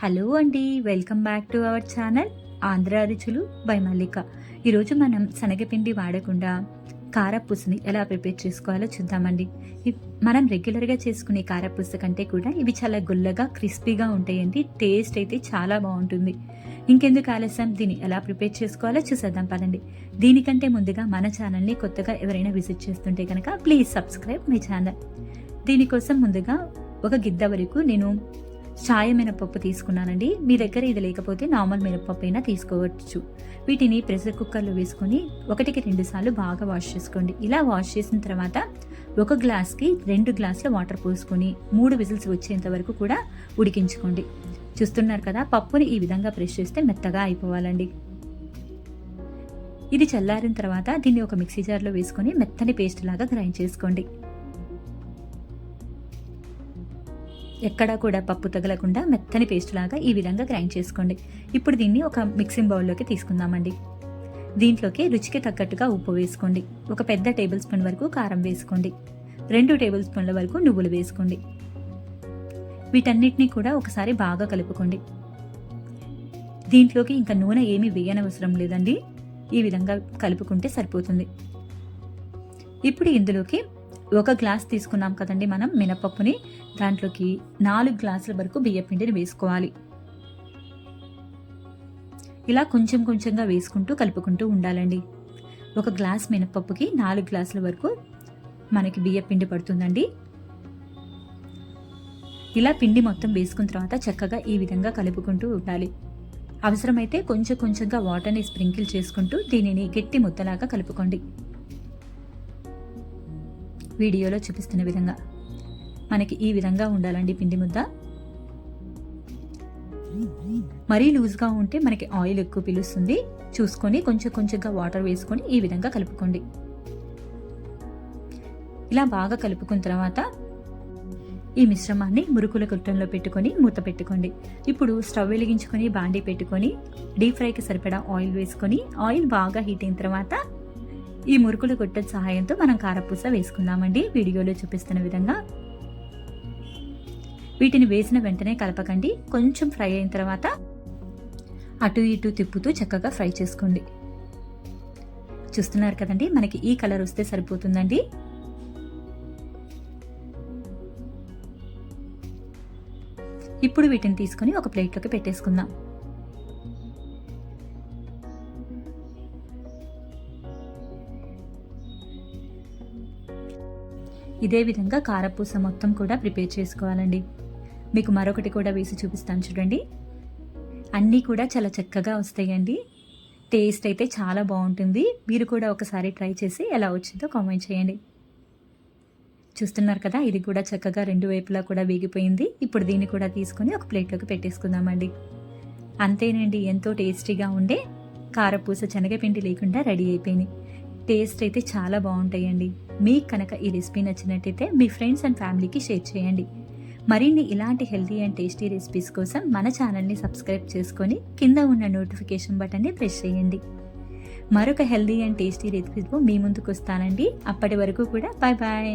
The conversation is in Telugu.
హలో అండి welcome back to our channel Andhra రుచులు బై మల్లిక. ఈరోజు మనం శనగపిండి వాడకుండా కారపూసని ఎలా ప్రిపేర్ చేసుకోవాలో చూద్దామండి. మనం రెగ్యులర్గా చేసుకునే కారపూస కంటే కూడా ఇవి చాలా గుల్లగా క్రిస్పీగా ఉంటాయండి. టేస్ట్ అయితే చాలా బాగుంటుంది. ఇంకెందుకు ఆలస్యం? దీన్ని ఎలా ప్రిపేర్ చేసుకోవాలో చూసేద్దాం పదండి. దీనికంటే ముందుగా మన ఛానల్ని కొత్తగా ఎవరైనా విజిట్ చేస్తుంటే కనుక ప్లీజ్ సబ్స్క్రైబ్ మై ఛానల్. దీనికోసం ముందుగా ఒక గిద్ద వరకు నేను చాయ మినపప్పు తీసుకున్నానండి. మీ దగ్గర ఇది లేకపోతే నార్మల్ మినపప్పు అయినా తీసుకోవచ్చు. వీటిని ప్రెషర్ కుక్కర్లో వేసుకొని ఒకటికి రెండు సార్లు బాగా వాష్ చేసుకోండి. ఇలా వాష్ చేసిన తర్వాత ఒక గ్లాస్కి రెండు గ్లాసుల వాటర్ పోసుకొని మూడు విజిల్స్ వచ్చేంత వరకు కూడా ఉడికించుకోండి. చూస్తున్నారు కదా పప్పుని ఈ విధంగా ప్రెస్ చేస్తే మెత్తగా అయిపోవాలండి. ఇది చల్లారిన తర్వాత దీన్ని ఒక మిక్సీ జార్లో వేసుకొని మెత్తని పేస్ట్ లాగా గ్రైండ్ చేసుకోండి. ఎక్కడా కూడా పప్పు తగలకుండా మెత్తని పేస్ట్ లాగా ఈ విధంగా గ్రైండ్ చేసుకోండి. ఇప్పుడు దీన్ని ఒక మిక్సింగ్ బౌల్లోకి తీసుకుందామండి. దీంట్లోకి రుచికి తగ్గట్టుగా ఉప్పు వేసుకోండి. ఒక పెద్ద టేబుల్ స్పూన్ వరకు కారం వేసుకోండి. రెండు టేబుల్ స్పూన్ల వరకు నువ్వులు వేసుకోండి. వీటన్నిటినీ కూడా ఒకసారి బాగా కలుపుకోండి. దీంట్లోకి ఇంకా నూనె ఏమీ వేయనవసరం లేదండి. ఈ విధంగా కలుపుకుంటే సరిపోతుంది. ఇప్పుడు ఇందులోకి ఒక గ్లాస్ తీసుకున్నాం కదండి మనం మినపప్పుని. దాంట్లోకి నాలుగు గ్లాసుల వరకు బియ్య పిండిని వేసుకోవాలి. ఇలా కొంచెం కొంచెంగా వేసుకుంటూ కలుపుకుంటూ ఉండాలండి. ఒక గ్లాస్ మినపప్పుకి నాలుగు గ్లాసుల వరకు మనకి బియ్య పిండి పడుతుందండి. ఇలా పిండి మొత్తం వేసుకున్న తర్వాత చక్కగా ఈ విధంగా కలుపుకుంటూ ఉండాలి. అవసరమైతే కొంచెం కొంచెంగా వాటర్ని స్ప్రింకిల్ చేసుకుంటూ దీనిని గట్టి ముద్దలాగా కలుపుకోండి. వీడియోలో చూపిస్తున్న విధంగా. మనకి ఈ విధంగా ఉండాలండి పిండి ముద్ద. మరీ లూజ్గా ఉంటే మనకి ఆయిల్ ఎక్కువ పిలుస్తుంది. చూసుకొని కొంచెం కొంచెంగా వాటర్ వేసుకొని ఈ విధంగా కలుపుకోండి. ఇలా బాగా కలుపుకున్న తర్వాత ఈ మిశ్రమాన్ని మురుకుల కుట్టంలో పెట్టుకొని మూత పెట్టుకోండి. ఇప్పుడు స్టవ్ వెలిగించుకొని బాండీ పెట్టుకొని డీప్ ఫ్రైకి సరిపడా ఆయిల్ వేసుకొని ఆయిల్ బాగా హీట్ అయిన తర్వాత ఈ మురుకులు గుట్ట సహాయంతో మనం కారపూస వేసుకుందామండి. వీడియోలో చూపిస్తున్న విధంగా వీటిని వేసిన వెంటనే కలపకండి. కొంచెం ఫ్రై అయిన తర్వాత అటు ఇటు తిప్పుతూ చక్కగా ఫ్రై చేసుకోండి. చూస్తున్నారు కదండి మనకి ఈ కలర్ వస్తే సరిపోతుందండి. ఇప్పుడు వీటిని తీసుకొని ఒక ప్లేట్లోకి పెట్టేసుకుందాం. ఇదే విధంగా కారపూస మొత్తం కూడా ప్రిపేర్ చేసుకోవాలండి. మీకు మరొకటి కూడా వేసి చూపిస్తాను చూడండి. అన్నీ కూడా చాలా చక్కగా వస్తాయండి. టేస్ట్ అయితే చాలా బాగుంటుంది. మీరు కూడా ఒకసారి ట్రై చేసి ఎలా వచ్చిందో కామెంట్ చేయండి. చూస్తున్నారు కదా ఇది కూడా చక్కగా రెండు వైపులా కూడా వేగిపోయింది. ఇప్పుడు దీన్ని కూడా తీసుకొని ఒక ప్లేట్లోకి పెట్టేసుకుందామండి. అంతేనండి ఎంతో టేస్టీగా ఉండే కారపూస శనగపిండి లేకుండా రెడీ అయిపోయినాయి టేస్ట్ అయితే చాలా బాగుంటాయండి. మీకు కనుక ఈ రెసిపీ నచ్చినట్టయితే మీ ఫ్రెండ్స్ అండ్ ఫ్యామిలీకి షేర్ చేయండి. మరిన్ని ఇలాంటి హెల్తీ అండ్ టేస్టీ రెసిపీస్ కోసం మన ఛానల్ని సబ్స్క్రైబ్ చేసుకొని కింద ఉన్న నోటిఫికేషన్ బటన్ని ప్రెస్ చేయండి. మరొక హెల్తీ అండ్ టేస్టీ రెసిపీతో మీ ముందుకు వస్తానండి. అప్పటి వరకు కూడా బాయ్ బాయ్